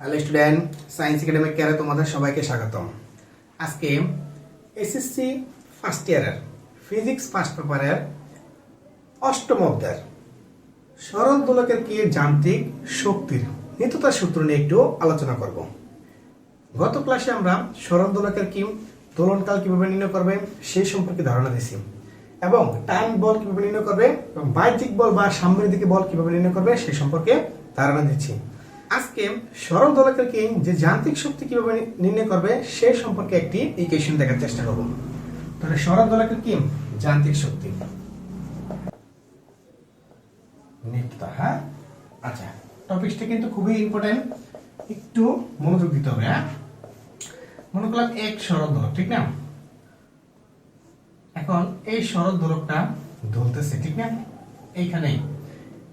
Hello student science academic কেয়ারে তোমাদের সবাইকে স্বাগতম। আজকে এসএসসি ফার্স্ট ইয়ারের ফিজিক্স ফার্স্ট পেপারের অষ্টম অধ্যায়ের সরল দোলকের কি যান্ত্রিক শক্তির নিত্যতার সূত্র নিয়ে একটু আলোচনা করব। গত ক্লাসে আমরা সরল দোলকের কি দোলনকাল কীভাবে নির্ণয় করবে সেই সম্পর্কে ধারণা দিয়েছি এবং টাইম বল কীভাবে নির্ণয় করবে এবং বাহ্যিক বল বা সামনের দিকে বল কীভাবে নির্ণয় করবে সেই সম্পর্কে ধারণা দিচ্ছি আজকে সরল দোলকের যে যান্ত্রিক শক্তি কীভাবে নির্ণয় করবে সেই সম্পর্কে একটি ইকুয়েশন দেখার চেষ্টা করব। তাহলে সরল দোলকের কি? যান্ত্রিক শক্তি। হ্যাঁ? আচ্ছা টপিকসটা কিন্তু খুবই ইম্পর্টেন্ট একটু মনোযোগ দিতে হবে হ্যাঁ? মনে করলাম এক সরল দোলক, ঠিক না? এখন এই সরল দোলকটা ধরতেছে ঠিক না? এইখানেই।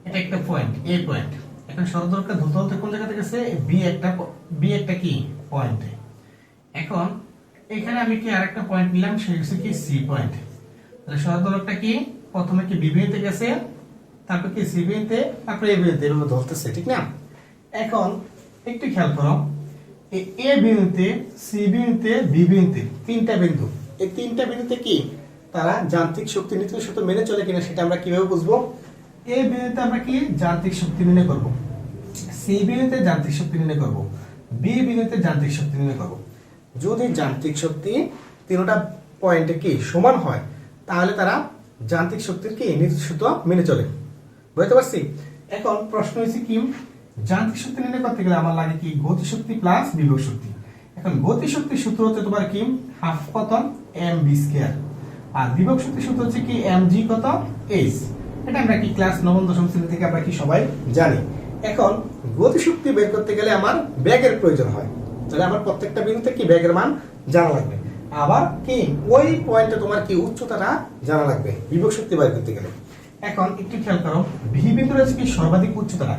এটা একটা পয়েন্ট এ পয়েন্ট এখন সরল দোলকটা ধরতে ধরতে কোন জায়গাতে গেছে? বি একটা বি একটা কি? পয়েন্টে এখন এখানে আমি কি আরেকটা পয়েন্ট নিলাম? সেটা হচ্ছে কি সি পয়েন্ট তাহলে সরল কি? প্রথমে কি বি বিন্দুতে গেছে? তারপর কি সি বিন্দুতে তারপর এ বিন্দুতে এভাবে ধরতেছে, ঠিক না? এখন একটু খেয়াল করো। এ বিন্দুতে সি বিন্দুতে বি বিন্দুতে তিনটা বিন্দু। এই তিনটা বিন্দুতে কি? তারা যান্ত্রিক শক্তি নীতি সূত্র মেনে চলে কিনা সেটা আমরা কীভাবে বুঝব? এ বিন্দুতে আমরা কি যান্ত্রিক শক্তি নির্ণয় করব? সি বিন্দুতে যান্ত্রিক শক্তি নির্ণয় করব। বি বিন্দুতে যান্ত্রিক শক্তি নির্ণয় করব। যদি যান্ত্রিক শক্তি তিনটা পয়েন্টে কি সমান হয়, তাহলে তারা যান্ত্রিক শক্তির কি সূত্র মেনে চলে। বুঝতে পারছি? এখন প্রশ্ন হয়েছে কি, যান্ত্রিক শক্তি নির্ণয় করতে গেলে আমার লাগে কি গতি শক্তি প্লাস বিভব শক্তি? এখন গতি শক্তির সূত্র হচ্ছে তোমার কি? হাফ কত এম বি স্কয়ার। আর বিভব শক্তির সূত্র হচ্ছে কি এম জি কত? এইচ। এটা আমরা কি ক্লাস নবম, দশম শ্রেণি থেকে আমরা কি সবাই জানি? এখন গতিশক্তি বের করতে গেলে আমার ব্যাগের প্রয়োজন হয়। তাহলে আমার প্রত্যেকটা বিন্দুতে কি ব্যাগের মান জানা লাগবে? আবার কি? ওই পয়েন্টে তোমার কি উচ্চতাটা জানা লাগবে? বিভব শক্তি বের করতে গেলে। এখন একটু খেয়াল করো ভি বিন্দু রয়েছে কি সর্বাধিক উচ্চতাটা।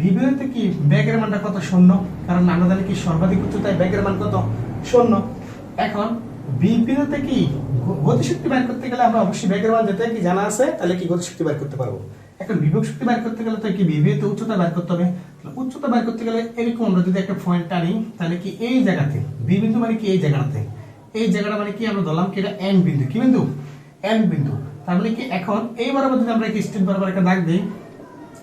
ভি বিন্দুতে কি ব্যাগের মানটা কত শূন্য? কারণ আমরা জানি কি সর্বাধিক উচ্চতায় ব্যাগের মান কত শূন্য? এখন বি বিন্দুতে কি গতিশক্তি বের করতে গেলে আমরা অবশ্যই ব্যাগের মান যেতে কি জানা আছে, তাহলে কি গতিশক্তি বের করতে পারব? এখন বিভব শক্তি বের করতে গেলে তো কি বিবিতে উচ্চতা বের করতে হবে? উচ্চতা বের করতে গেলে এরকম আমরা যদি একটা পয়েন্ট টানি, তাহলে কি এই জায়গাতে, বি বিন্দু মানে কি এই জায়গাটাতে? এই জায়গাটা মানে কি আমরা ধরলাম কি এটা এন বিন্দু। কি বিন্দু? এন বিন্দু। তার মানে কি এখন এই বরাবর যদি আমরা কি স্টেট বরাবর একটা দাগ দিই,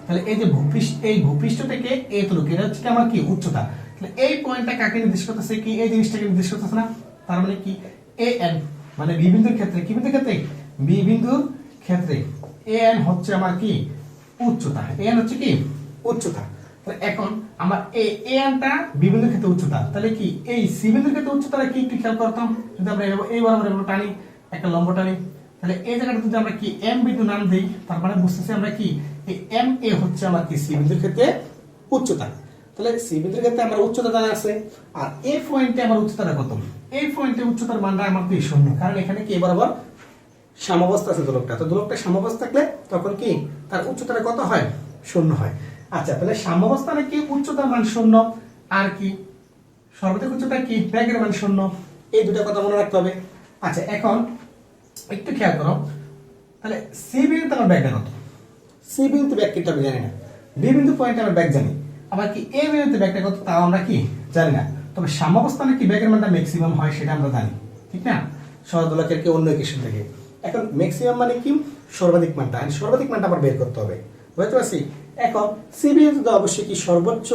তাহলে এই যে ভূপৃষ্ঠ, এই ভূপৃষ্ঠ থেকে এতটুকু এটা হচ্ছে আমার কি উচ্চতা? তাহলে এই পয়েন্টটা কাকে নির্দেশ করতেছে? কি এই জিনিসটাকে নির্দেশ করতেছে না? তার মানে কি এ এন মানে বি বিন্দুর ক্ষেত্রে, কি বিন্দুর ক্ষেত্রে? বি বিন্দুর ক্ষেত্রে এন হচ্ছে আমার কি? উচ্চতা। এন হচ্ছে কি? উচ্চতা। এখন আমার এ, এনটা বি ক্ষেত্রে উচ্চতা। তাহলে কি এই সি বিন্দুর ক্ষেত্রে উচ্চতাটা কি একটু খেয়াল করতাম? যদি আমরা এই বরাবর এভাবে টানি, একটা লম্ব টানি, তাহলে এই জায়গাটা যদি আমরা কি এম বিন্দু নাম দেই, তার মানে বুঝতেছি আমরা কি? এই এম, এ হচ্ছে আমার কি সি বিন্দুর ক্ষেত্রে উচ্চতা। তাহলে সি বিন্দুর ক্ষেত্রে আমার উচ্চতা আছে, আর এ পয়েন্টে আমার উচ্চতাটা কত? এই পয়েন্টে উচ্চতার মানটা আমার কি শূন্য। কারণ এখানে কি বরাবর সাম্যাবস্থা আছে দোলকটা। তো দোলকটা সাম্যাবস্থা থাকলে তখন কি তার উচ্চতাটা কত হয়? শূন্য হয়। আচ্ছা তাহলে সাম্যাবস্থানে কি উচ্চতার মান শূন্য? আর কি? সর্বাধিক উচ্চতা কি? ব্যাগের মান শূন্য। এই দুটো কথা মনে রাখতে হবে। আচ্ছা এখন একটু খেয়াল করো। তাহলে সি বিন্দুতে আমার ব্যাগ কত সি বিন্দুতে ব্যাগ কিন্তু আমি জানি না। বি বিন্দু পয়েন্টে আমরা ব্যাগ জানি। আবার কি এ বিন্দুতে ব্যাগটা কত? তাও আমরা কি জানি না। তবে সাম্যাবস্থানে কি ব্যাগের মানটা ম্যাক্সিমাম হয় সেটা আমরা জানি, ঠিক না? সরদোলকের কি অন্য কিছু থেকে এখন ম্যাক্সিমাম মানে কি? সর্বাধিক মানটা। সর্বাধিক মানটা আবার বের করতে হবে। বুঝতে পারছি? এখন সি বিন্দুতে অবশ্যই কি সর্বোচ্চ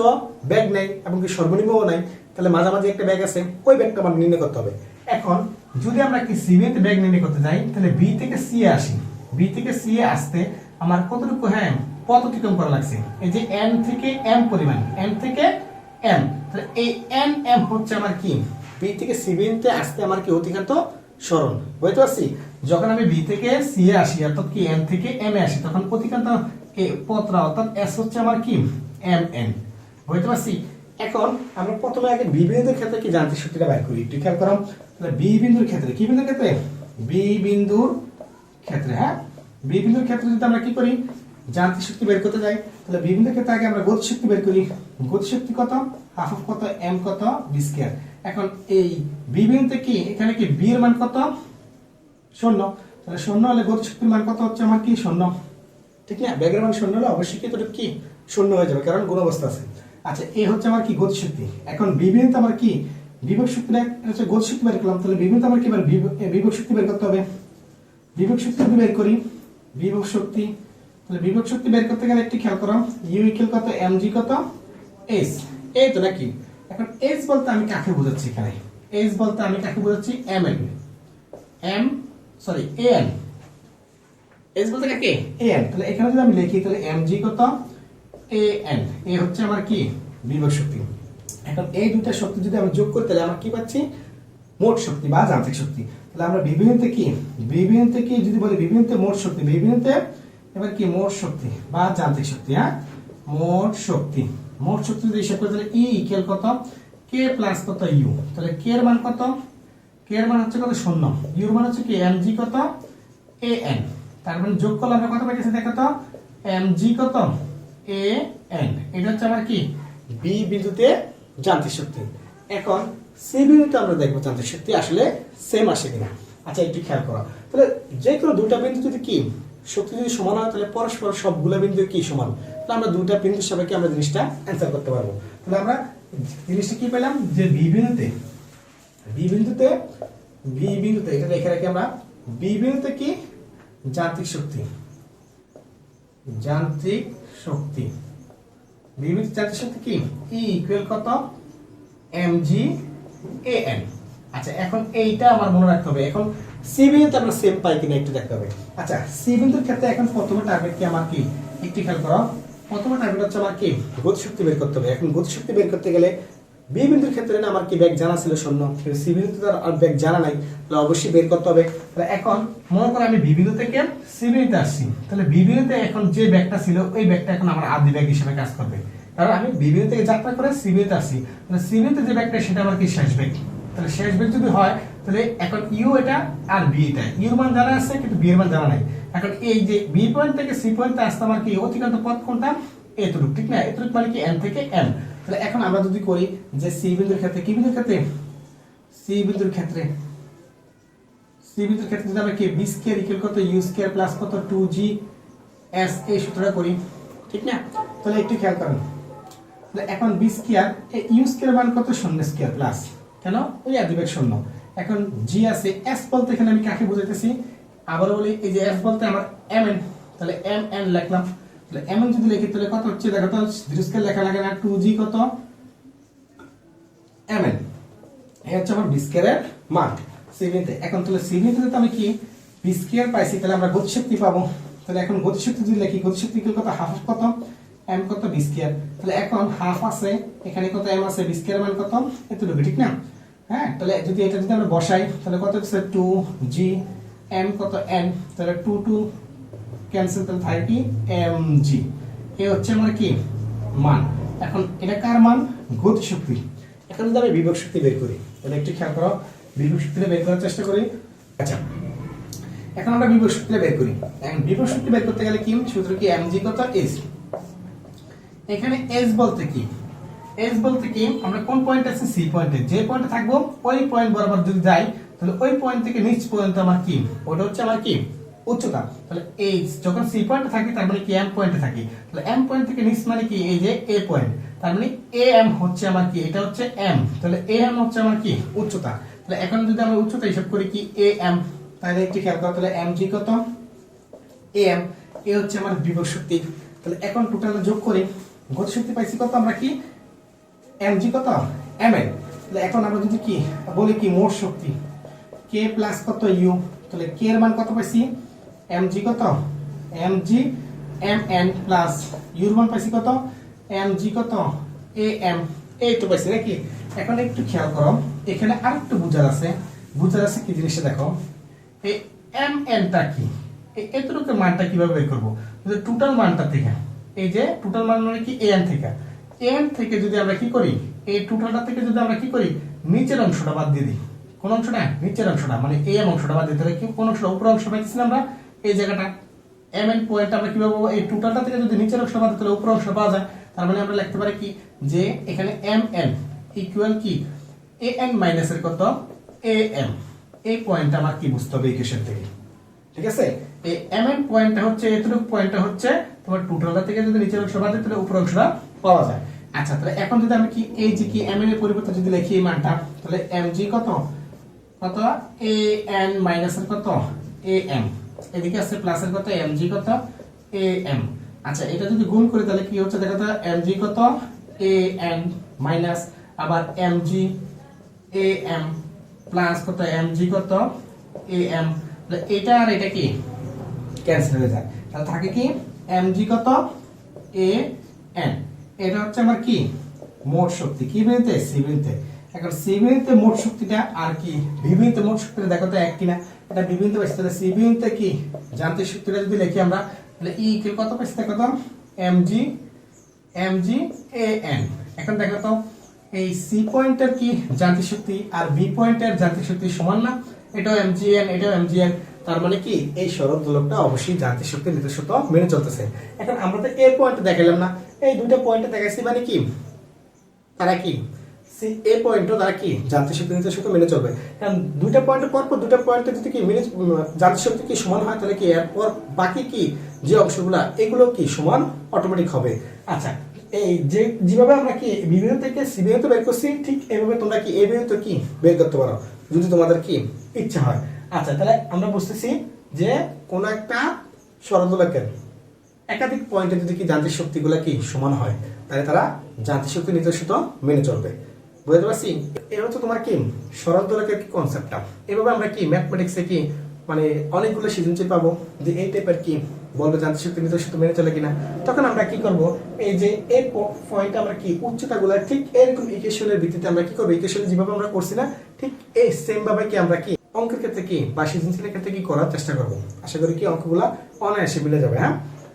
ব্যাগ নেই এবং কি সর্বনিম্নও নাই তাহলে মাঝামাঝি একটা ব্যাগ আছে, ওই ব্যাগটা আমার নির্ণয় করতে হবে। এখন যদি আমরা কি সি বিন্দুতে ব্যাগ নির্ণয় করতে যাই, তাহলে বি থেকে সি এ আসি। বি থেকে সি এ আসতে আমার কতটুকু হ্যাঁ পথ অতিক্রম করা লাগছে? এই যে এম থেকে এম পরিমাণ এম থেকে এম তাহলে এই এন এম হচ্ছে আমার কি? বি থেকে সি বিন্দুতে আসতে আমার কি অতিক্রান্ত সরণ। বুঝতে পারছি? যখন আমি বি থেকে সি এ আসি, অর্থাৎ কি এম থেকে এম এ আসি, তখন অতিক্রান্ত এ পথরা অর্থাৎ এস হচ্ছে আমার কি? এম এন বুঝতে পারছি? এখন আমরা প্রথমে আগে বি বিন্দুর ক্ষেত্রে কি যান্ত্রিক শক্তিটা বের করি? একটু খেয়াল করো। তাহলে বি বিন্দুর ক্ষেত্রে, কি বিন্দুর ক্ষেত্রে? বি বিন্দুর ক্ষেত্রে হ্যাঁ? বি বিন্দুর ক্ষেত্রে যদি আমরা কি করি? যান্ত্রিক শক্তি বের করতে যাই তাহলে বিভিন্ন ক্ষেত্রে আগে আমরা গতি শক্তি বের করি। গতি শক্তি কত? হাফ অফ কত? এম কত? বি স্কয়ার এখন এই বি বিন্দুতে কি? এখানে কি বি এর মান কত? শূন্য। তাহলে শূন্য হলে গতি শক্তির মান কত হচ্ছে? আমার কি? শূন্য। ঠিক না? ব্যাগের মান শূন্য হলে অবশ্যই কি তোর কি? শূন্য হয়ে যাবে, কারণ গুণ অবস্থা আছে। আচ্ছা এ হচ্ছে আমার কি? গতিশক্তি। এখন বিবিএতে আমার কি? বিভব শক্তি হচ্ছে গতিশক্তি বের করলাম। তাহলে বিবিএতে আমার কি বিভব শক্তি বের করতে হবে? বিভব শক্তি বের করি, বিভব শক্তি তাহলে বিভব শক্তি বের করতে গেলে একটি খেয়াল করো। ইউ ইকুয়াল কত? এম জি কত? এস এই তো নাকি? এখন এস বলতে আমি কাকে বোঝাচ্ছি এখানে? এস বলতে আমি কাকে বোঝাচ্ছি? M N M sorry A N s বলতে কাকে? এ এন তাহলে এখানে যদি আমি লিখি তাহলে এম জি কত? এ এন এ হচ্ছে আমার কি? বিভব শক্তি। এখন এই দুটা শক্তি যদি আমি যোগ করি তাহলে আমরা কি পাচ্ছি? মোট শক্তি বা যান্ত্রিক শক্তি। তাহলে আমরা বিভিন্নতে কি? বিভিন্নতে কি? যদি বলি বিভিন্নতে মোট শক্তি বিভিন্নতে এবার কি? মোট শক্তি বা যান্ত্রিক শক্তি হ্যাঁ? মোট শক্তি। মোট শক্তি যদি হিসাব করি, তাহলে ই ইকুয়াল কত? কে প্লাস কত? ইউ তাহলে কে এর মান কত? কে এর মান হচ্ছে কত? শূন্য। ইউর মান হচ্ছে কি? এম জি কত? এ এন তার মানে যোগ করলে আমরা কত পাইতেছি? দেখো তো। এম জি কত? এ এন এটা হচ্ছে আমার কি? বি বিন্দুতে যান্ত্রিক শক্তি। এখন সি বিন্দুতে আমরা দেখব যান্ত্রিক শক্তি আসলে সেম আসে কিনা। আচ্ছা একটু খেয়াল করো। তাহলে যে কোনো দুটা বিন্দু যদি কি? শক্তি যদি সমান হয়, তাহলে পরস্পর সবগুলো বিন্দু কি সমান? তাহলে আমরা দুটা বিন্দুর সাপেক্ষে আমরা জিনিসটা অ্যান্সার করতে পারব? তাহলে আমরা জিনিসটা কি পেলাম? যে বি বিন্দুতে বি বিন্দুতে বি বিন্দুতে, এটা লেখা রাখি আমরা, বি বিন্দুতে কি? যান্ত্রিক শক্তি। যান্ত্রিক শক্তি। বি বিন্দুতে যান্ত্রিক শক্তি কি? ই ইকুয়াল কত? এম জি এ এন আচ্ছা এখন এইটা আমার মনে রাখতে হবে। এখন সি আমরা সেম পাই কিনা একটু দেখতে হবে আচ্ছা ক্ষেত্রে এখন টার্গেট কি আমার কি একটু খেয়াল করো টার্গেট হচ্ছে আমার কি বের করতে হবে এখন বের করতে গেলে বি বিন্দুর ক্ষেত্রে আমার কি ব্যাগ জানা ছিল শূন্য সি বিন্দুতে তো আর ব্যাগ জানা নাই তাহলে অবশ্যই বের করতে হবে তাহলে এখন মনে করো আমি বি থেকে সি বিন্দুতে আসছি তাহলে বি এখন যে ব্যাগটা ছিল ওই ব্যাগটা এখন আমার আদি ব্যাগ হিসেবে কাজ করবে কারণ আমি বি থেকে যাত্রা করে সি আসছি তাহলে সি যে ব্যাগটা সেটা আমার কি শেষ ব্যাগ তাহলে শেষ ব্যাগ যদি হয় তাহলে এখন ইউ এটা আর বি এটা ইউর মান জানা আছে, কিন্তু বি এর মান জানা নাই। এখন এই যে বি পয়েন্ট থেকে সি পয়েন্টে আসতে আমার কি অতিক্রান্ত পথ কোনটা? এতটুকু, ঠিক না? এতটুকু মানে কি এম থেকে এম তাহলে এখন আমরা যদি করি যে সি বিন্দুর ক্ষেত্রে, কি বিন্দুর ক্ষেত্রে? সি বিন্দুর ক্ষেত্রে। সি বিন্দুর ক্ষেত্রে যদি আমরা কি বি স্কয়ার ইকুয়াল কত ইউ স্কয়ার প্লাস কত? টু জি এস এই সূত্রটা করি, ঠিক না? তাহলে একটু খেয়াল করেন। এখন বি স্কয়ার ইউ স্কয়ার মান কত? শূন্য স্কয়ার প্লাস কেন? ওই আদিবেগ শূন্য। এখন জি আছে এস বলতে এখানে আমি কাকে বোঝাইতেছি? আবার বলি, এই যে এস বলতে আমার এম এন তাহলে এম এন লিখলাম। তাহলে এম এন যদি লিখি, তাহলে কত হচ্ছে? দেখো তো স্কয়ার লেখা লাগে না টু জি কত? এম এন এই হচ্ছে আমার বি স্কয়ারের মান সিভিতে এখন তাহলে সিভিতে তো আমি কি? বি স্কয়ার পাইছি, তাহলে আমরা গতিশক্তি পাবো। তাহলে এখন গতিশক্তি যদি লিখি, গতিশক্তি কত? হাফ কত? এম কত? বি স্কয়ার তাহলে এখন হাফ আছে, এখানে কত এম আছে? বি স্কয়ার মান কত? এতটুকু, ঠিক না? হ্যাঁ তাহলে যদি এটা যদি আমরা বসাই, তাহলে কত হচ্ছে? টু জি এম কত এন তাহলে টু টু ক্যান্সেল তাহলে থাকে কি? এম জি এ হচ্ছে আমার কি? মান। এখন এটা কার মান? গতি শক্তি এখন যদি আমি বিভব শক্তি বের করি, তাহলে একটু খেয়াল করো, বিভব শক্তিটা বের করার চেষ্টা করি। আচ্ছা এখন আমরা বিভব শক্তিটা বের করি। এখন বিভব শক্তি বের করতে গেলে কি? সূত্র কি? এম জি কত? এস এখানে এস বলতে কি? এস বলতে কি, আমরা কোন পয়েন্ট আছে? সি পয়েন্টে যে পয়েন্টে থাকব, ওই পয়েন্ট বরাবর যদি যাই, তাহলে ওই পয়েন্ট থেকে নিচ পর্যন্ত আমার কি? ওটা হচ্ছে আমার কি? উচ্চতা। তাহলে এই যখন সি পয়েন্টে থাকি, তার মানে কি এম পয়েন্টে থাকি? তাহলে এম পয়েন্ট থেকে নিচ মানে কি? এই যে এ পয়েন্ট তার মানে এ এম হচ্ছে আমার কি? এটা হচ্ছে এম তাহলে এ এম হচ্ছে আমার কি? উচ্চতা। তাহলে এখন যদি আমরা উচ্চতা হিসাব করি কি? এ এম তাহলে একটু খেয়াল করো, তাহলে এম জি কত? এ এম এ হচ্ছে আমার বিভব শক্তি। তাহলে এখন টোটাল যোগ করি গতি শক্তি পাইছি কত আমরা কি? জি কত? এম এল তাহলে এখন আমরা যদি কি, বলি কি, মোট শক্তি কে প্লাস কত ইউ তাহলে কে এর মান কত পাইছি? এম জি কত? M g M N plus your মান পাইছি কত? এম জি কত? এ এম এই তো পাইছি, নাকি? এখন একটু খেয়াল করো, এখানে আরেকটু বুঝার আছে। বুঝার আছে কি জিনিসটা দেখো? এই এম এনটা কি? এতটুকু মানটা কীভাবে বের করব? টোটাল মানটা থেকে। এই যে টোটাল মান মানে কি? এ এন থেকে। এন থেকে যদি আমরা কি করি, এই টোটালটা থেকে যদি আমরা কি করি, নিচের অংশটা বাদ দিয়ে দিই। কোন অংশটা নিচের অংশটা মানে এ এম অংশটা বাদ দিতে কি, কোন অংশটা উপর অংশ পাইছি না আমরা, এই জায়গাটা। এম এন পয়েন্ট আমরা কীভাবে? এই টোটালটা থেকে যদি নিচের অংশ বাদ দিতে হবে উপর অংশ পাওয়া যায়। তার মানে আমরা লিখতে পারি কি, যে এখানে এম এন ইকুয়াল কি? এ এন মাইনাসের কত? এ এম এই পয়েন্টটা আমার কি বুঝতে হবে ইকুয়েশন থেকে? ঠিক আছে? এই এম এন পয়েন্টটা হচ্ছে, এতটুকু পয়েন্টটা হচ্ছে, তোমার টোটালটা থেকে যদি নিচের অংশ বাদ তাহলে উপর অংশটা পাওয়া যায়। আচ্ছা তাহলে এখন যদি আমি কি এই যে কি এম এর পরিবর্তে যদি লিখি এই মানটা, তাহলে এম জি কত? কত? এ এন মাইনাসের কত? এ এম এদিকে আছে প্লাসের কত? এম জি কত? এ এম আচ্ছা এটা যদি গুণ করি, তাহলে কি হচ্ছে? দেখো তো এম জি কত? এ এন মাইনাস আবার m g A M plus কত? এম জি কত? এ এম এটা আর এটা কি? ক্যান্সেল হয়ে যায়। তাহলে থাকে কি? এম জি কত? এ এন এটা হচ্ছে আমার কি? মোট শক্তি। কি বিন্দুতে সি বিন্দুতে এখন সি বিন্দুতে মোট শক্তিটা আর কি? বি বিন্দুতে মোট শক্তিটা দেখো তো এক কিনা। এটা বি বিন্দুতে পাইছি, তাহলে সি বিন্দুতে কি? যান্ত্রিক শক্তিটা যদি লিখি আমরা, তাহলে ই ইকুয়াল কত পাইছি দেখো তো? M g m g A N এখন দেখো তো, এই সি পয়েন্টের কি যান্ত্রিক শক্তি আর বি পয়েন্টের যান্ত্রিক শক্তি সমান না? এটাও এম জি এন এটাও এম জি এন তার মানে কি? এই সরল দোলকটা অবশ্যই যান্ত্রিক শক্তির নির্দেশত মেনে চলতেছে। এখন আমরা তো এ পয়েন্ট দেখালাম না। এই দুইটা পয়েন্টে দেখাইছি মানে কি? তারা কি? এ পয়েন্টও তারা কি? যান্ত্রিক শক্তি নির্দেশত মেনে চলবে। কারণ দুইটা পয়েন্টের পর পর দুইটা পয়েন্টে যদি কি মেনে যান্ত্রিক শক্তি কি সমান হয়, তাহলে কি এরপর বাকি কি যে অংশগুলা, এগুলো কি সমান? অটোমেটিক হবে। আচ্ছা এই যে যেভাবে আমরা কি বিভিন্ন থেকে সি বিন্দু বের করছি, ঠিক এইভাবে তোমরা কি এ বিন্দু কি বের করতে পারো? যদি তোমাদের কি ইচ্ছা হয়। আচ্ছা তাহলে আমরা বুঝতেছি যে কোন একটা সরলদোলকের একাধিক পয়েন্টে যদি কি যান্ত্রিক শক্তিগুলো কি সমান হয়, তাহলে তারা যান্ত্রিক শক্তি নির্দেশিত মেনে চলবে। বুঝতে পারছি? এটা হচ্ছে তোমার কি? সরল দোলকের কি কনসেপ্টটা এভাবে আমরা কি ম্যাথমেটিক্সে কি মানে অনেকগুলো সৃজনশীল পাবো যে এই টাইপের কি বলব যান্ত্রিক শক্তি নির্দেশিত মেনে চলে কিনা? তখন আমরা কি করব? এই যে এই পয়েন্ট আমরা কি, উচ্চতাগুলো ঠিক এরকম ইকুয়েশনের ভিত্তিতে আমরা কি করব? ইকুয়েশন যেভাবে আমরা করছি না, ঠিক এই সেম ভাবে কি আমরা কি অঙ্কের ক্ষেত্রে কি বা সৃজনশীলের ক্ষেত্রে কি করার চেষ্টা করব? আশা করি কি অঙ্কগুলা অনায়াসে মিলে যাবে হ্যাঁ?